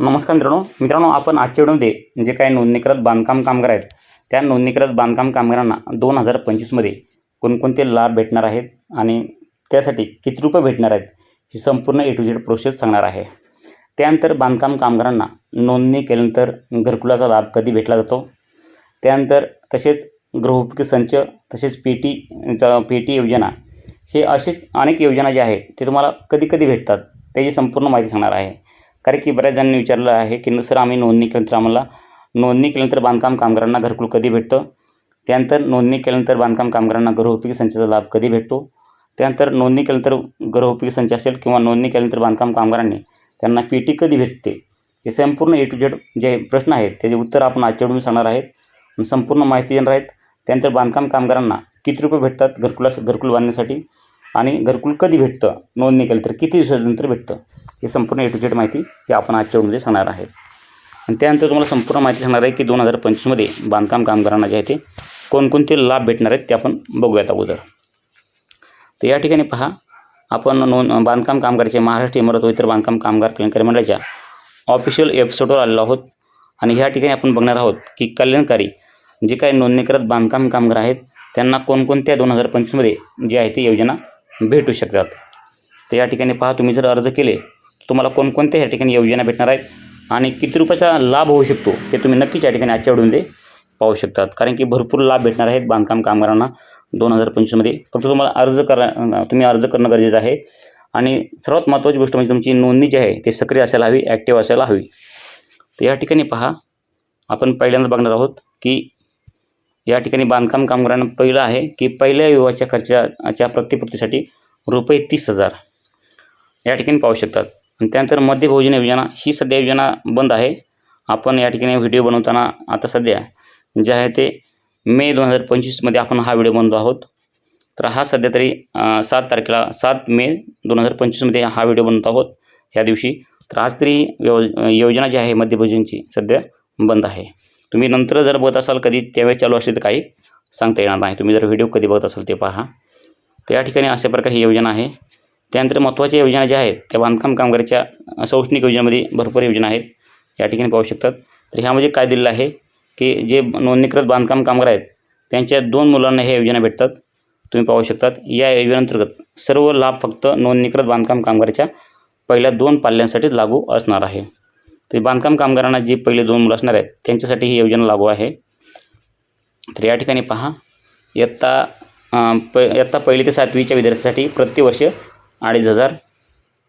नमस्कार मित्रांनो. मित्रांनो आपण आजच्या व्हिडिओमध्ये जे काही नोंदणीकृत बांधकाम कामगार आहेत त्या नोंदणीकृत बांधकाम कामगारांना दोन हजार पंचवीसमध्ये कोणकोणते लाभ भेटणार आहेत आणि त्यासाठी किती रुपये भेटणार आहेत ही संपूर्ण ए टू झेड प्रोसेस सांगणार आहे. त्यानंतर बांधकाम कामगारांना नोंदणी केल्यानंतर घरकुलाचा लाभ कधी भेटला जातो? त्यानंतर तसेच गृहोपयोगी संच तसेच पी पेटी पी टी योजना हे असेच अनेक योजना ज्या आहेत ते तुम्हाला कधी कधी भेटतात त्याची संपूर्ण माहिती सांगणार आहे. कारण की बऱ्याच जणांनी विचारलं आहे की सर आम्ही नोंदणी केल्यानंतर आम्हाला नोंदणी केल्यानंतर बांधकाम कामगारांना घरकुल कधी भेटतं? त्यानंतर नोंदणी केल्यानंतर बांधकाम कामगारांना गृहोपयोगी संचाचा लाभ कधी भेटतो? त्यानंतर नोंदणी केल्यानंतर गृहोपयोगी संच असेल किंवा नोंदणी केल्यानंतर बांधकाम कामगारांनी त्यांना पी टी कधी भेटते? हे संपूर्ण ए टू झेड जे प्रश्न आहेत त्याचे उत्तर आपण आजच्या व्हिडिओ सांगणार आहेत. संपूर्ण माहिती देणार आहेत. त्यानंतर बांधकाम कामगारांना किती रुपये भेटतात घरकुला घरकुल बांधण्यासाठी? आणि घरकुल कधी भेटतं नोंदणी केली तर किती दिवसानंतर भेटतं हे संपूर्ण ए टू झेड माहिती हे आपण आजच्या व्हिडिओमध्ये सांगणार आहे. आणि त्यानंतर तुम्हाला संपूर्ण माहिती सांगणार आहे की दोन हजार पंचवीसमध्ये बांधकाम कामगारांना जे आहे ते कोणकोणते लाभ भेटणार आहेत ते आपण बघूयात अगोदर. तर या ठिकाणी पहा आपण नोंद बांधकाम कामगाराचे महाराष्ट्र इमारत व इतर बांधकाम कामगार कल्याणकारी मंडळाच्या ऑफिशियल एपिसोडवर आलेलो आहोत. आणि ह्या ठिकाणी आपण बघणार आहोत की कल्याणकारी जे काही नोंदणी करत बांधकाम कामगार आहेत त्यांना कोणकोणत्या दोन हजार पंचवीसमध्ये जे आहे ते योजना भेटू शकतात. तर या ठिकाणी पहा तुम्ही जर अर्ज केले तर तुम्हाला कोणकोणत्या या ठिकाणी योजना भेटणार आहेत आणि किती रुपयाचा लाभ होऊ शकतो हे तुम्ही नक्कीच या ठिकाणी आजच्या व्हिडिओमध्ये पाहू शकतात. कारण की भरपूर लाभ भेटणार आहेत बांधकाम कामगारांना दोन हजार पंचवीसमध्ये. फक्त तुम्हाला अर्ज करा तुम्ही अर्ज करणं गरजेचं आहे. आणि सर्वात महत्त्वाची गोष्ट म्हणजे तुमची नोंदणी जी आहे ते सक्रिय असायला हवी ॲक्टिव्ह असायला हवी. तर या ठिकाणी पहा आपण पहिल्यांदा बघणार आहोत की या ठिकाणी बांधकाम कामगारांना पहिलं आहे की पहिल्या विवाहाच्या खर्चाच्या प्रतिपूर्तीसाठी रुपये तीस हजार या ठिकाणी पाहू शकतात. आणि त्यानंतर मध्यभोजन योजना ही सध्या योजना बंद आहे. आपण या ठिकाणी व्हिडिओ बनवताना आता सध्या जे आहे ते मे दोन हजार पंचवीसमध्ये आपण हा व्हिडिओ बनवतो आहोत. तर हा सध्या तरी सात तारखेला सात मे दोन हजार पंचवीसमध्ये हा व्हिडिओ बनवतो आहोत ह्या दिवशी. तर आज तरी योजना जी आहे मध्यभोजनची सध्या बंद आहे. तुम्ही नंतर जर बघत असाल कधी त्यावेळेस चालू असेल तर काही सांगता येणार नाही. तुम्ही जर व्हिडिओ कधी बघत असाल ते पहा. तर या ठिकाणी अशा प्रकारे ही योजना आहे. त्यानंतर महत्त्वाच्या योजना ज्या आहेत त्या बांधकाम कामगाराच्या शैक्षणिक योजनेमध्ये भरपूर योजना आहेत. या ठिकाणी पाहू शकतात. तर ह्यामध्ये म्हणजे काय दिलेलं आहे की जे नोंदणीकृत बांधकाम कामगार आहेत त्यांच्या दोन मुलांना ह्या योजना भेटतात. तुम्ही पाहू शकतात या योजनेअंतर्गत सर्व लाभ फक्त नोंदणीकृत बांधकाम कामगाराच्या पहिल्या दोन पाल्यांसाठी लागू असणार आहे. तर बांधकाम कामगारांना जी पहिले दोन मुलं असणार आहेत त्यांच्यासाठी ही योजना लागू आहे. तर या ठिकाणी पहा इयत्ता प इयत्ता पहिली ते सातवीच्या विद्यार्थ्यांसाठी प्रतिवर्ष अडीच हजार.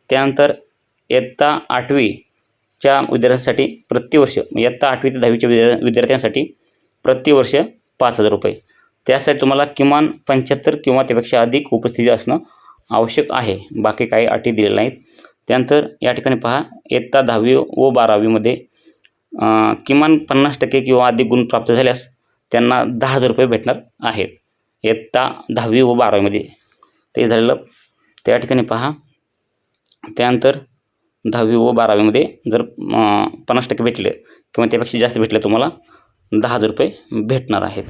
त्यानंतर इयत्ता आठवीच्या विद्यार्थ्यांसाठी प्रतिवर्ष म्हणजे इयत्ता आठवी ते दहावीच्या विद्या विद्यार्थ्यांसाठी प्रतिवर्ष पाच हजार रुपये. त्यासाठी तुम्हाला किमान पंच्याहत्तर किंवा त्यापेक्षा अधिक उपस्थिती असणं आवश्यक आहे. बाकी काही अटी दिलेल्या नाहीत. त्यानंतर या ठिकाणी पहा इयत्ता दहावी व बारावीमध्ये किमान पन्नास टक्के किंवा अधिक गुण प्राप्त झाल्यास त्यांना दहा हजार रुपये भेटणार आहेत. इयत्ता दहावी व बारावीमध्ये ते झालेलं. त्या ठिकाणी पहा त्यानंतर दहावी व बारावीमध्ये जर पन्नास टक्के भेटले किंवा त्यापेक्षा जास्त भेटले तुम्हाला दहा हजार रुपये भेटणार आहेत.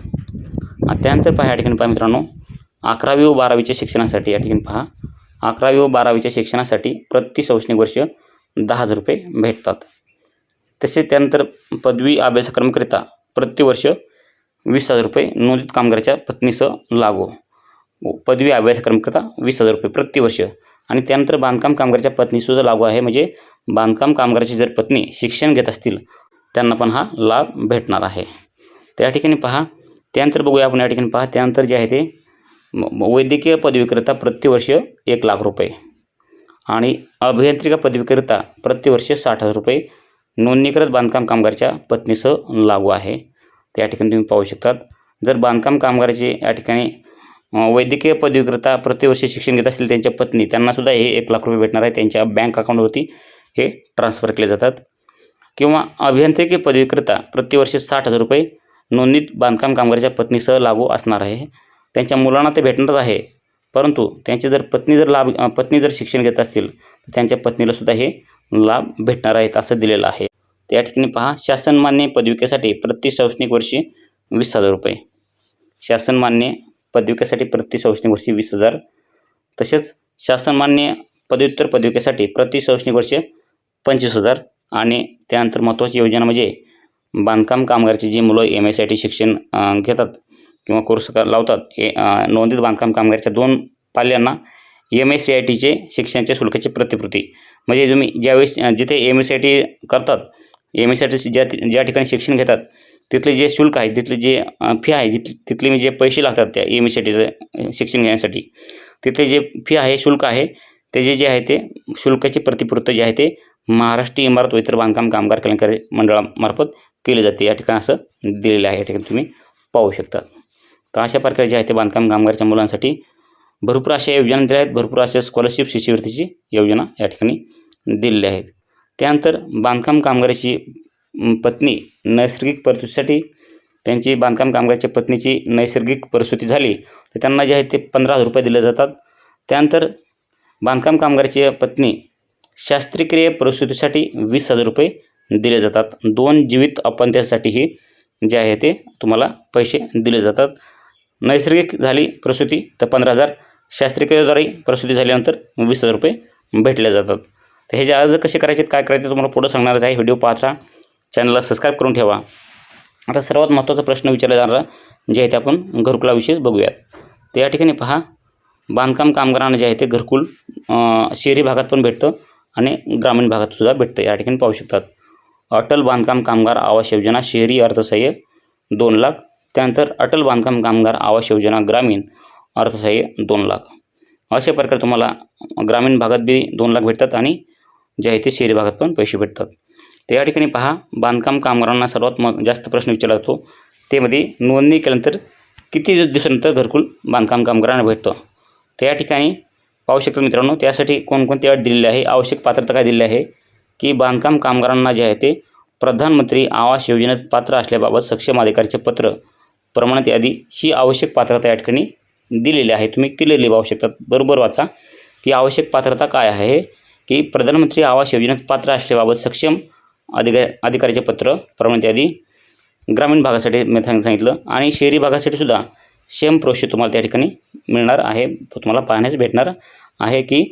त्यानंतर पहा या ठिकाणी पहा मित्रांनो अकरावी व बारावीच्या शिक्षणासाठी या ठिकाणी पहा अकरावी व बारावीच्या शिक्षणासाठी प्रति शैक्षणिक वर्ष दहा हजार रुपये भेटतात. तसेच त्यानंतर पदवी अभ्यासक्रमकरिता प्रतिवर्ष वीस हजार रुपये नोंदित कामगाराच्या पत्नीसह लागू. पदवी अभ्यासक्रमकरिता वीस हजार रुपये प्रतिवर्ष आणि त्यानंतर बांधकाम कामगाराच्या पत्नीसुद्धा लागू आहे. म्हणजे बांधकाम कामगाराची जर पत्नी शिक्षण घेत असतील त्यांना पण हा लाभ भेटणार आहे. त्या ठिकाणी पहा. त्यानंतर बघूया आपण या ठिकाणी पहा. त्यानंतर जे आहे ते वैद्यकीय पदवीकरिता प्रतिवर्ष एक लाख रुपये. आणि अभियांत्रिका पदवीकरिता प्रतिवर्ष साठ हजार रुपये. नोंदणीकृत बांधकाम कामगारच्या पत्नीसह लागू आहे. त्या ठिकाणी तुम्ही पाहू शकतात. जर बांधकाम कामगाराचे या ठिकाणी वैद्यकीय पदवीकरिता प्रतिवर्षी शिक्षण घेत असतील त्यांच्या पत्नी त्यांनासुद्धा हे एक लाख रुपये भेटणार आहे. त्यांच्या बँक अकाउंटवरती हे ट्रान्सफर केले जातात. किंवा अभियांत्रिकी पदवीकरिता प्रतिवर्षी साठ हजार रुपये नोंदणीत बांधकाम कामगाराच्या पत्नीसह लागू असणार आहे. त्यांच्या मुलांना ते भेटणारच आहे. परंतु त्यांची जर पत्नी जर लाभ पत्नी जर शिक्षण घेत असतील तर त्यांच्या पत्नीलासुद्धा हे लाभ भेटणार आहेत असं दिलेलं आहे. त्या ठिकाणी पहा शासनमान्य पदविकेसाठी प्रति शैक्षणिक वर्षी वीस हजार रुपये. शासनमान्य पदविकेसाठी प्रति शैक्षणिक वर्षी वीस हजार. तसेच शासनमान्य पदव्युत्तर पदविकेसाठी प्रति शैक्षणिक वर्ष पंचवीस हजार. आणि त्यानंतर महत्त्वाची योजना म्हणजे बांधकाम कामगारची जी मुलं एम एस आय टी शिक्षण घेतात किंवा कोर्स क- लावतात. ए नोंदीत नोंदित बांधकाम कामगारच्या दोन पाल्यांना एम एस सी आय टीचे शिक्षणाच्या शुल्काची प्रतिपूर्ती म्हणजे तुम्ही ज्यावेळेस जिथे M S C I T करतात M S C I T ज्या ज्या ठिकाणी शिक्षण घेतात तिथले जे शुल्क आहे तिथले जे फी आहे जिथ तिथले मी जे पैसे लागतात त्या एम एस सी आय टीचं शिक्षण घेण्यासाठी तिथले जे फी आहे शुल्क आहे त्याचे जे आहे ते शुल्काची प्रतिपूर्ती जे आहे ते महाराष्ट्र इमारत व इतर बांधकाम कामगार कल्याणकारी मंडळामार्फत केले जाते. या ठिकाणी असं दिलेलं आहे. या ठिकाणी तुम्ही पाहू शकता. तर अशा प्रकारे जे आहे ते बांधकाम कामगारच्या मुलांसाठी भरपूर अशा योजना दिल्या आहेत. भरपूर अशा स्कॉलरशिप शिष्यवृत्तीची योजना या ठिकाणी दिलेल्या आहेत. त्यानंतर बांधकाम कामगाराची पत्नी नैसर्गिक परिस्थितीसाठी त्यांची बांधकाम कामगाराच्या पत्नीची नैसर्गिक परिस्थिती झाली तर त्यांना जे आहे ते पंधरा हजार रुपये दिले जातात. त्यानंतर बांधकाम कामगाराची पत्नी शास्त्रीक्रिय परिस्थितीसाठी वीस हजार रुपये दिले जातात. दोन जीवित अपत्यासाठीही जे आहे ते तुम्हाला पैसे दिले जातात. नैसर्गिक झाली प्रसूती तर पंधरा हजार शास्त्रीयद्वारे प्रसूती झाल्यानंतर वीस हजार रुपये भेटले जातात. तर हे जे अर्ज कसे करायचे काय करायचे तुम्हाला पुढं सांगणारच आहे. व्हिडिओ पाहत राहा चॅनलला सबस्क्राईब करून ठेवा. आता सर्वात महत्त्वाचा प्रश्न विचारला जाणारा जे आहे ते आपण घरकुलाविषयी बघूयात. तर या ठिकाणी पहा बांधकाम कामगारांना जे आहे ते घरकुल शहरी भागात पण भेटतं आणि ग्रामीण भागात सुद्धा भेटतं. या ठिकाणी पाहू शकतात. अटल बांधकाम कामगार आवास योजना शहरी अर्थसहाय्य दोन लाख त्यानंतर अटल बांधकाम कामगार आवास योजना ग्रामीण अर्थसहाय्य दोन लाख. अशा प्रकारे तुम्हाला ग्रामीण भागात बी दोन लाख भेटतात आणि जे आहे ते शहरी भागात पण पैसे भेटतात. तर या ठिकाणी पहा बांधकाम कामगारांना सर्वात म जास्त प्रश्न विचारला जातो. ते मध्ये नोंदणी केल्यानंतर किती दिवसानंतर घरकुल बांधकाम कामगारांना भेटतं? तर या ठिकाणी पाहू शकतो मित्रांनो त्यासाठी कोणकोणती अट दिलेली आहे? आवश्यक पात्रता काय दिलेली आहे? की बांधकाम कामगारांना जे आहे ते प्रधानमंत्री आवास योजनेत पात्र असल्याबाबत सक्षम अधिकारीचे पत्र प्रमाणित यादी ही आवश्यक पात्रता या ठिकाणी दिलेली आहे. तुम्ही क्लिअरली पाहू शकता बरोबर वाचा की आवश्यक पात्रता काय आहे? की प्रधानमंत्री आवास योजनेत पात्र असल्याबाबत सक्षम अधिका अधिकाऱ्याचे पत्र प्रमाणित यादी ग्रामीण भागासाठी मी सांगितलं आणि शहरी भागासाठी सुद्धा सेम प्रोसेस तुम्हाला त्या ठिकाणी मिळणार आहे. तुम्हाला पाहण्यास भेटणार आहे की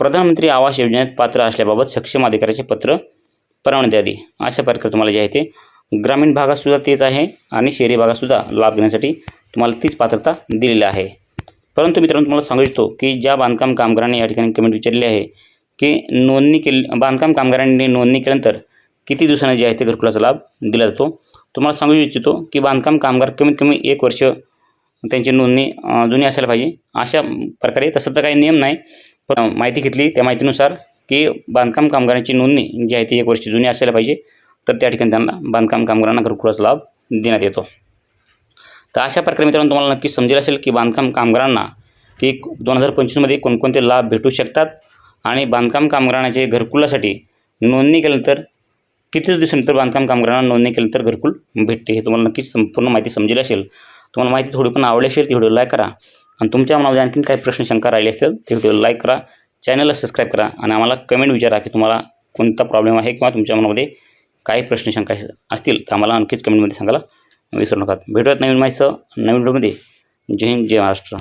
प्रधानमंत्री आवास योजनेत पात्र असल्याबाबत सक्षम अधिकाऱ्याचे पत्र परवानगी यादी अशा प्रकारे तुम्हाला जे आहे ते ग्रामीण भागातसुद्धा तेच आहे आणि शहरी भागातसुद्धा लाभ घेण्यासाठी तुम्हाला तीच पात्रता दिलेली आहे. परंतु मित्रांनो तुम्हाला सांगू इच्छितो की ज्या बांधकाम कामगारांनी या ठिकाणी कमेंट विचारली आहे की नोंदणी केली बांधकाम कामगारांनी नोंदणी केल्यानंतर किती दिवसांनी जे आहे ते घरकुलाचा लाभ दिला जातो? तुम्हाला सांगू इच्छितो की बांधकाम कामगार कमीत कमी एक वर्ष त्यांची नोंदणी जुनी असायला पाहिजे. अशा प्रकारे तसं तर काही नियम नाही पण माहिती घेतली त्या माहितीनुसार की बांधकाम कामगारांची नोंदणी जी आहे ती एक वर्ष जुनी असायला पाहिजे. तर त्या ठिकाणी त्यांना बांधकाम कामगारांना घरकुलाचा लाभ देण्यात येतो. तर अशा प्रकारे मित्रांनो तुम्हाला नक्की समजेल असेल की बांधकाम कामगारांना की दोन हजार पंचवीसमध्ये कोणकोणते लाभ भेटू शकतात आणि बांधकाम कामगारांचे घरकुलासाठी नोंदणी केल्यानंतर किती दिवसानंतर बांधकाम कामगारांना नोंदणी केल्यानंतर घरकुल भेटते हे तुम्हाला नक्कीच संपूर्ण माहिती समजेल असेल. तुम्हाला माहिती थोडी पण आवडली असेल ती व्हिडिओ लाईक करा. आणि तुमच्या मनामध्ये आणखीन काही प्रश्न शंका राहिली असेल ते व्हिडिओ लाईक करा. चॅनलला सबस्क्राईब करा आणि आम्हाला कमेंट विचारा की तुम्हाला कोणता प्रॉब्लेम आहे किंवा तुमच्या मनामध्ये काही प्रश्न शंका असतील तर आम्हाला नक्कीच कमेंटमध्ये सांगायला विसरू नका. भेटूयात नवीन माहितीसह नवीन व्हिडिओमध्ये जय हिंद जय महाराष्ट्र.